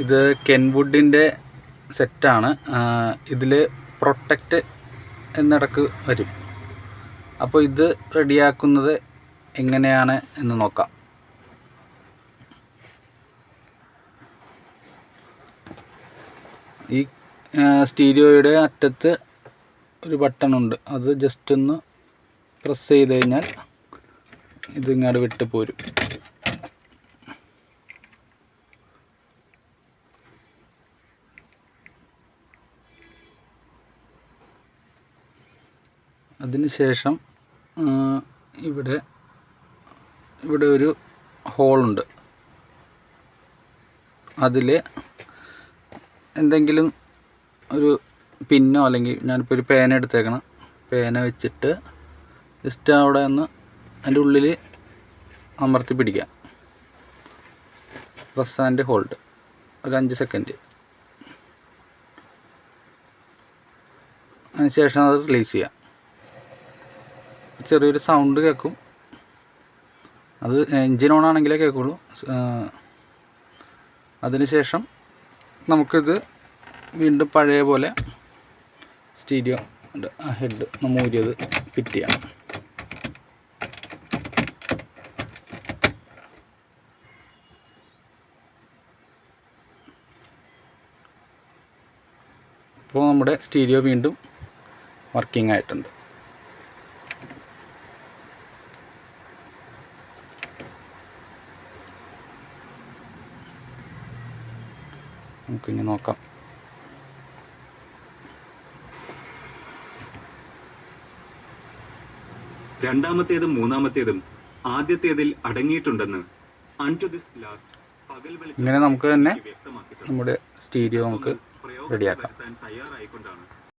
ഇത് കെൻവുഡിന്റെ സെറ്റാണ് ഇതിൽ പ്രൊട്ടക്റ്റ് എന്നിടക്ക് വരും. അപ്പോൾ ഇത് റെഡിയാക്കുന്നത് എങ്ങനെയാണ് എന്ന് നോക്കാം. ഈ സ്റ്റീരിയോയുടെ അറ്റത്ത് ഒരു ബട്ടൺ ഉണ്ട്. അത് ജസ്റ്റ് ഒന്ന് പ്രസ് ചെയ്ത് കഴിഞ്ഞാൽ ഇതിങ്ങോട്ട് വിട്ട് പോരും. അതിനുശേഷം ഇവിടെ ഇവിടെ ഒരു ഹോളുണ്ട്. അതിൽ എന്തെങ്കിലും ഒരു പിന്നോ അല്ലെങ്കിൽ ഞാനിപ്പോൾ ഒരു പേന എടുത്തേക്കണം. പേന വെച്ചിട്ട് ജസ്റ്റ് അവിടെ ഒന്ന് അതിന്റെ ഉള്ളിൽ അമർത്തി പിടിക്കാം. പ്രസ് ആൻഡ് ഹോൾഡ് ഒരു അഞ്ച് സെക്കൻഡ് അതിനുശേഷം അത് റിലീസ് ചെയ്യാം. ചെറിയൊരു സൗണ്ട് കേൾക്കും അത് എൻജിൻ ഓൺ ആണെങ്കിലേ കേൾക്കുള്ളൂ അതിനുശേഷം നമുക്കിത് വീണ്ടും പഴയ പോലെ സ്റ്റീരിയോ ഹെഡ് നമ്മൾ ഊരിയത് ഫിറ്റ് ചെയ്യാം. അപ്പോൾ നമ്മുടെ സ്റ്റീരിയോ വീണ്ടും വർക്കിംഗ് ആയിട്ടുണ്ട്. നമുക്കിനി നോക്കാം. രണ്ടാമത്തേതും മൂന്നാമത്തേതും ആദ്യത്തേതിൽ അടങ്ങിയിട്ടുണ്ടെന്ന് അൺടു ദിസ് ലാസ്റ്റ് പകൽ ഇങ്ങനെ നമുക്ക് തന്നെ നമ്മുടെ സ്റ്റീരിയോ നമുക്ക് റെഡിയാക്കാം.